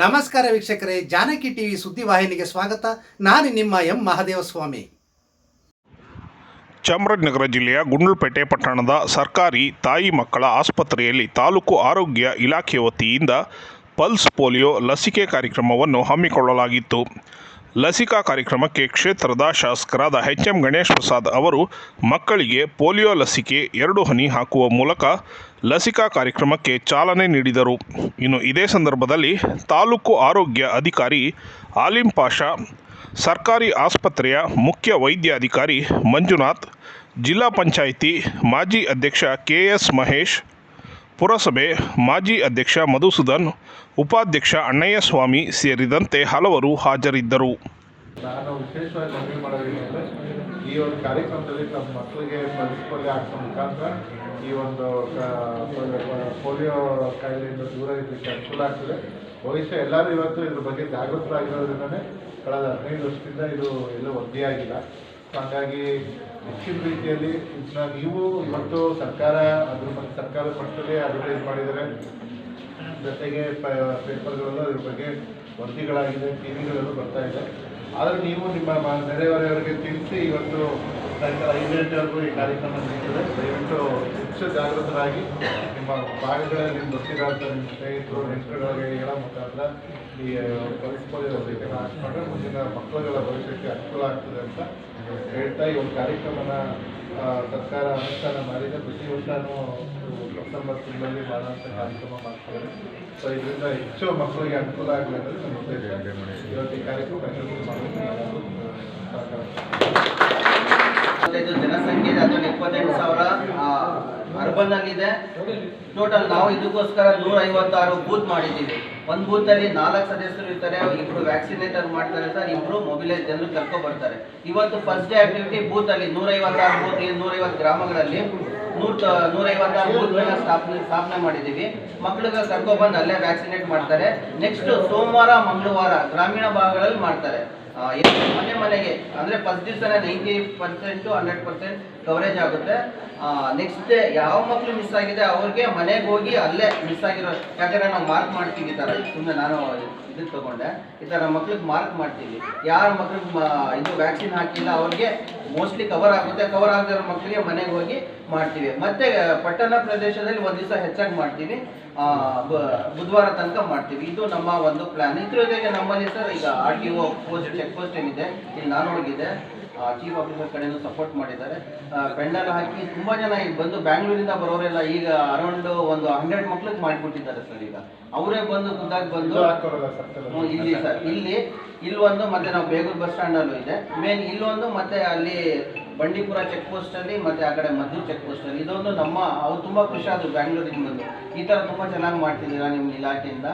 ನಮಸ್ಕಾರ ವೀಕ್ಷಕರೇ, ಜಾನಕಿ ಟಿವಿ ಸುದ್ದಿವಾಹಿನಿಗೆ ಸ್ವಾಗತ. ನಾನು ನಿಮ್ಮ ಎಂ. ಮಹದೇವಸ್ವಾಮಿ. ಚಾಮರಾಜನಗರ ಜಿಲ್ಲೆಯ ಗುಂಡ್ಲುಪೇಟೆ ಪಟ್ಟಣದ ಸರ್ಕಾರಿ ತಾಯಿ ಮಕ್ಕಳ ಆಸ್ಪತ್ರೆಯಲ್ಲಿ ತಾಲೂಕು ಆರೋಗ್ಯ ಇಲಾಖೆ ವತಿಯಿಂದ ಪಲ್ಸ್ ಪೋಲಿಯೋ ಲಸಿಕೆ ಕಾರ್ಯಕ್ರಮವನ್ನು ಹಮ್ಮಿಕೊಳ್ಳಲಾಗಿತ್ತು. ಲಸಿಕಾ ಕಾರ್ಯಕ್ರಮಕ್ಕೆ ಕ್ಷೇತ್ರದ ಶಾಸಕರಾದ ಎಚ್ ಎಂ ಗಣೇಶ್ ಪ್ರಸಾದ್ ಅವರು ಮಕ್ಕಳಿಗೆ ಪೋಲಿಯೋ ಲಸಿಕೆ ಎರಡು ಹನಿ ಹಾಕುವ ಮೂಲಕ ಲಸಿಕಾ ಕಾರ್ಯಕ್ರಮಕ್ಕೆ ಚಾಲನೆ ನೀಡಿದರು. ಇನ್ನು ಇದೇ ಸಂದರ್ಭದಲ್ಲಿ ತಾಲೂಕು ಆರೋಗ್ಯ ಅಧಿಕಾರಿ ಆಲಿಂ ಪಾಷಾ, ಸರ್ಕಾರಿ ಆಸ್ಪತ್ರೆಯ ಮುಖ್ಯ ವೈದ್ಯಾಧಿಕಾರಿ ಮಂಜುನಾಥ್, ಜಿಲ್ಲಾ ಪಂಚಾಯಿತಿ ಮಾಜಿ ಅಧ್ಯಕ್ಷ ಕೆ ಎಸ್ ಮಹೇಶ್ ಪುರಸಭೆ ಮಾಜಿ ಅಧ್ಯಕ್ಷ ಮಧುಸೂದನ್, ಉಪಾಧ್ಯಕ್ಷ ಅಣ್ಣಯ್ಯಸ್ವಾಮಿ ಸೇರಿದಂತೆ ಹಲವರು ಹಾಜರಿದ್ದರು. ನಾನು ವಿಶೇಷವಾಗಿ ಮನವಿ ಈ ಒಂದು ಕಾರ್ಯಕ್ರಮದಲ್ಲಿ ನಮ್ಮ ಮಕ್ಕಳಿಗೆ ಪೋಲಿಯೋ ಹಾಕೋ ಮುಖಾಂತರ ಈ ಒಂದು ಪೋಲಿಯೋ ಕಾಯಿಲೆಯಿಂದ ದೂರ ಇರಲಿಕ್ಕೆ ಅನುಕೂಲ ಆಗ್ತದೆ. ಬಹುಶಃ ಎಲ್ಲರೂ ಇವತ್ತು ಇದ್ರ ಬಗ್ಗೆ ಜಾಗೃತರಾಗಿರೋದ್ರಿಂದನೇ ಕಳೆದ ಹದಿನೈದು ವರ್ಷದಿಂದ ಇದು ಎಲ್ಲೂ ವರದಿಯಾಗಿಲ್ಲ ಹಾಗಾಗಿ ಹೆಚ್ಚಿನ ರೀತಿಯಲ್ಲಿ ನೀವು ಇವತ್ತು ಸರ್ಕಾರ, ಅದ್ರ ಬಗ್ಗೆ ಸರ್ಕಾರದ ಮಟ್ಟದಲ್ಲಿ ಅಡ್ವರ್ಟೈಸ್ ಮಾಡಿದರೆ ಜೊತೆಗೆ ಪೇಪರ್ಗಳಲ್ಲೂ ಅದ್ರ ಬಗ್ಗೆ ವರದಿಗಳಾಗಿದೆ ಟಿ ವಿಗಳಲ್ಲೂ ಬರ್ತಾ ಇದೆ. ಆದರೆ ನೀವು ನಿಮ್ಮ ನೆರೆಹೊರೆಯವರಿಗೆ ತಿಳಿಸಿ ಇವತ್ತು ಸಾಯಂಕಾಲ ಐದು ಗಂಟೆವರೆಗೂ ಈ ಕಾರ್ಯಕ್ರಮ ನಡೀತದೆ. ದಯವಿಟ್ಟು ಹೆಚ್ಚು ಜಾಗೃತರಾಗಿ ನಿಮ್ಮ ಭಾಗಗಳಲ್ಲಿ ನಿಮ್ಮ ಗೊತ್ತಿರೋಂಥ ನಿಮ್ಮ ಸ್ನೇಹಿತರು ನೆಂಟರುಗಳಿಗೆ ಹೇಳೋ ಮುಖಾಂತರ ಈ ಪರಿಸ್ಪೋಲಿಯೋ ಲಸಿಕೆನ ಹಾಕ್ಸ್ಕೊಂಡ್ರೆ ಮುಂದಿನ ಮಕ್ಕಳುಗಳ ಭವಿಷ್ಯಕ್ಕೆ ಅನುಕೂಲ ಆಗ್ತದೆ ಅಂತ ಹೇಳ್ತಾ ಈ ಒಂದು ಕಾರ್ಯಕ್ರಮನ ಸರ್ಕಾರ ಅನುಷ್ಠಾನ ಮಾಡಿದೆ. ಪ್ರತಿ ವರ್ಷನೂ ಡಿಸೆಂಬರ್ ತಿಂಗಳಲ್ಲಿ ಮಾಡುವಂಥ ಕಾರ್ಯಕ್ರಮ ಮಾಡ್ತಾರೆ ಸೊ ಇದರಿಂದ ಹೆಚ್ಚು ಮಕ್ಕಳಿಗೆ ಅನುಕೂಲ ಆಗಲಿ ಅಂತ ನಮ್ಮ ಇವತ್ತು ಈ ಕಾರ್ಯಕ್ರಮ ಯಶಸ್ವಿ ಸರ್ಕಾರ. ಜನಸಂಖ್ಯೆ, ಅದ್ರಲ್ಲಿ ಇಪ್ಪತ್ತೆಂಟು ಸಾವಿರ ಅರ್ಬನ್ ಆಗಿದೆ ಟೋಟಲ್ ನಾವು ಇದಕ್ಕೋಸ್ಕರ ನೂರ ಐವತ್ತಾರು ಬೂತ್ ಮಾಡಿದ್ದೀವಿ. ಒಂದು ಅಲ್ಲಿ ನಾಲ್ಕು ಸದಸ್ಯರು ಇರ್ತಾರೆ, ಇಬ್ರು ವ್ಯಾಕ್ಸಿನೇಟರ್ ಮಾಡ್ತಾರೆ ಸರ್, ಇಬ್ರು ಮೊಬಿಲೈಸ್ ಜನರು ಕರ್ಕೊಬರ್ತಾರೆ ಇವತ್ತು ಫಸ್ಟ್ ಡೇ ಆಕ್ಟಿವಿಟಿ ಬೂತ್ ಅಲ್ಲಿ ನೂರ ಐವತ್ತಾರು ಬೂತ್ ನೂರ ಐವತ್ತು ಗ್ರಾಮಗಳಲ್ಲಿ ನೂರ ನೂರ ಐವತ್ತಾರು ಬೂತ್ ಸ್ಥಾಪನೆ ಸ್ಥಾಪನೆ ಮಾಡಿದ್ದೀವಿ. ಮಕ್ಕಳಿಗೆ ಕರ್ಕೊಬಂದು ಅಲ್ಲೇ ವ್ಯಾಕ್ಸಿನೇಟ್ ಮಾಡ್ತಾರೆ. ನೆಕ್ಸ್ಟ್ ಸೋಮವಾರ, ಮಂಗಳವಾರ ಗ್ರಾಮೀಣ ಭಾಗಗಳಲ್ಲಿ ಮಾಡ್ತಾರೆ. ಮನೆ ಮನೆಗೆ, ಅಂದ್ರೆ ಫಸ್ಟ್ ದಿವಸನೇ ninety percent hundred percent coverage ಆಗುತ್ತೆ. ನೆಕ್ಸ್ಟ್ ಯಾವ ಮಕ್ಕಳು ಮಿಸ್ ಆಗಿದೆ ಅವ್ರಿಗೆ ಮನೆಗೆ ಹೋಗಿ ಅಲ್ಲೇ ಮಿಸ್ ಆಗಿರೋ ಯಾಕಂದ್ರೆ ನಾವು ಮಾರ್ಕ್ ಮಾಡ್ತೀವಿ ಈ ಥರ ಸುಮ್ಮನೆ ನಾನು ಇದಕ್ಕೆ ತಗೊಂಡೆ. ಈ ಥರ ಮಕ್ಳಿಗೆ ಮಾರ್ಕ್ ಮಾಡ್ತೀವಿ. ಯಾರ ಮಕ್ಳಿಗೆ ಇದು ವ್ಯಾಕ್ಸಿನ್ ಹಾಕಿಲ್ಲ ಅವ್ರಿಗೆ ಮೋಸ್ಟ್ಲಿ ಕವರ್ ಆಗುತ್ತೆ. ಕವರ್ ಆಗದಿರೋ ಮಕ್ಕಳಿಗೆ ಮನೆಗೆ ಹೋಗಿ ಮಾಡ್ತೀವಿ. ಮತ್ತೆ, ಪಟ್ಟಣ ಪ್ರದೇಶದಲ್ಲಿ ಒಂದು ದಿವಸ ಹೆಚ್ಚಾಗಿ ಮಾಡ್ತೀವಿ. ಬುಧವಾರ ತನಕ ಮಾಡ್ತೀವಿ. ಇದು ನಮ್ಮ ಒಂದು ಪ್ಲಾನ್ ಇದ್ರ ಜೊತೆಗೆ ನಮ್ಮಲ್ಲಿ ಸರ್ ಈಗ R T O post check post ಏನಿದೆ, ಇಲ್ಲಿ ನಾನು ಹೋಗಿದ್ದೆ. ಚೀಫ್ ಆಫೀಸರ್ ಕಡೆಯಿಂದ ಸಪೋರ್ಟ್ ಮಾಡಿದ್ದಾರೆ. ಪೆಂಡಲ್ ಹಾಕಿ ತುಂಬಾ ಜನ ಈಗ ಬಂದು ಬ್ಯಾಂಗ್ಳೂರಿಂದ ಬರೋರೆಲ್ಲ ಈಗ ಅರೌಂಡ್ ಒಂದು ಹಂಡ್ರೆಡ್ ಮಕ್ಳಿಗೆ ಮಾಡಿಬಿಟ್ಟಿದ್ದಾರೆ ಸರ್ ಈಗ. ಅವರೇ ಬಂದು ಖುದ್ದಾಗಿ ಬಂದು ಇಲ್ಲಿ ಸರ್ ಇಲ್ಲಿ ಇಲ್ಲಿ ಒಂದು ಮತ್ತೆ ನಾವು ಬೇಗೂರು ಬಸ್ ಸ್ಟ್ಯಾಂಡ್ ಅಲ್ಲೂ ಇದೆ. ಮೇನ್ ಇಲ್ಲೊಂದು ಮತ್ತೆ ಅಲ್ಲಿ ಬಂಡೀಪುರ ಚೆಕ್ ಪೋಸ್ಟ್ ಅಲ್ಲಿ ಮತ್ತೆ ಆ ಕಡೆ ಮದ್ದೂರು ಚೆಕ್ ಪೋಸ್ಟ್ ಅಲ್ಲಿ. ಇದೊಂದು ನಮ್ಮ ಅವ್ರು ತುಂಬಾ ಖುಷಿ ಆದ್ರು ಬ್ಯಾಂಗ್ಳೂರಿಗೆ ಬಂದು. ಈ ತರ ತುಂಬಾ ಚೆನ್ನಾಗಿ ಮಾಡ್ತಿದ್ದೀರಾ ನಿಮ್ಮ ಇಲಾಖೆಯಿಂದ?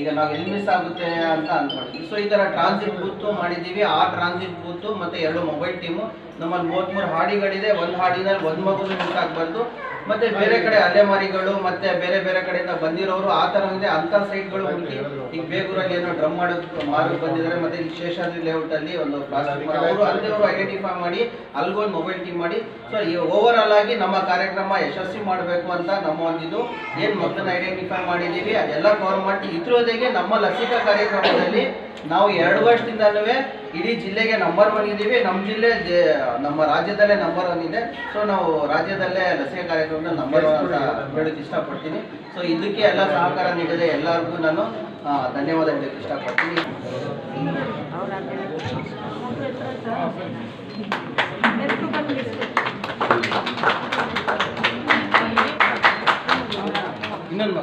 ಈಗ ನಾವು ಎಲ್ಲಿ ಮಿಸ್ ಆಗುತ್ತೆ ಅಂತ ಅಂದ್ಕೊಂಡಿದ್ವಿ ಸೊ ಈ ತರ ಟ್ರಾನ್ಸಿಟ್ ಬೂತ್ ಮಾಡಿದೀವಿ ಆ ಟ್ರಾನ್ಸಿಟ್ ಬೂತ್ ಮತ್ತೆ ಎರಡು ಮೊಬೈಲ್ ಟೀಮು ನಮ್ಮಲ್ಲಿ ಮೂವತ್ತ್ಮೂರು ಹಾಡಿಗಳಿದೆ. ಒಂದು ಹಾಡಿನಲ್ಲಿ ಒಂದು ಮಗು ಮಿಸ್ ಆಗಬಾರ್ದು. ಮತ್ತೆ ಬೇರೆ ಕಡೆ ಅಲೆಮಾರಿಗಳು ಮತ್ತೆ ಬೇರೆ ಬೇರೆ ಕಡೆಯಿಂದ ಬಂದಿರೋರು ಆ ತರ ಅಂದ್ರೆ ಅಂತ ಸೈಟ್ಗಳು ಹುಡುಕಿ ಈಗ ಬೇಗೂರಲ್ಲಿ ಏನೋ ಡ್ರಮ್ ಮಾಡೋದು ಮಾರಕ್ ಬಂದಿದ್ದಾರೆ ಮತ್ತೆ ಇಲ್ಲಿ ಶೇಷಾದ್ರಿ ಲೇಔಟ್ ಅಲ್ಲಿ ಒಂದು ಪ್ಲಾಸ್ಟಿಕ್ ಅವರು ಅಲ್ಲಿ ಅವರು ಐಡೆಂಟಿಫೈ ಮಾಡಿ ಅಲ್ಗೊಂದು ಮೊಬೈಲ್ ಟೀಮ್ ಮಾಡಿ. ಸೊ ಈ ಓವರ್ ಆಲ್ ಆಗಿ ನಮ್ಮ ಕಾರ್ಯಕ್ರಮ ಯಶಸ್ವಿ ಮಾಡಬೇಕು ಅಂತ ನಮ್ಮ ಒಂದಿದು ಏನ್ ಮಕ್ಕಳನ್ನ ಐಡೆಂಟಿಫೈ ಮಾಡಿದೀವಿ ಅದೆಲ್ಲ ಕವರ್ ಮಾಡಿ ಇದ್ರ ಜೊತೆಗೆ ನಮ್ಮ ಲಸಿಕಾ ಕಾರ್ಯಕ್ರಮದಲ್ಲಿ ನಾವು ಎರಡು ವರ್ಷದಿಂದಲೂ ಇಡೀ ಜಿಲ್ಲೆಗೆ ನಂಬರ್ ಒನ್ ಇದ್ದೀವಿ ನಮ್ಮ ಜಿಲ್ಲೆ ನಮ್ಮ ರಾಜ್ಯದಲ್ಲೇ ನಂಬರ್ ಒನ್ ಇದೆ. ಸೊ ನಾವು ರಾಜ್ಯದಲ್ಲೇ ಲಸಿಕೆ ಕಾರ್ಯಕ್ರಮದಲ್ಲಿ ನಂಬರ್ ಒನ್ ಅಂತ ಹೇಳಕ್ಕೆ ಇಷ್ಟಪಡ್ತೀನಿ ಸೊ ಇದಕ್ಕೆ ಎಲ್ಲ ಸಹಕಾರ ನೀಡಿದ ಎಲ್ಲರಿಗೂ ನಾನು ಧನ್ಯವಾದ ಹೇಳಕ್ಕೆ ಇಷ್ಟಪಡ್ತೀನಿ ಇನ್ನೊಂದು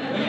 Yeah.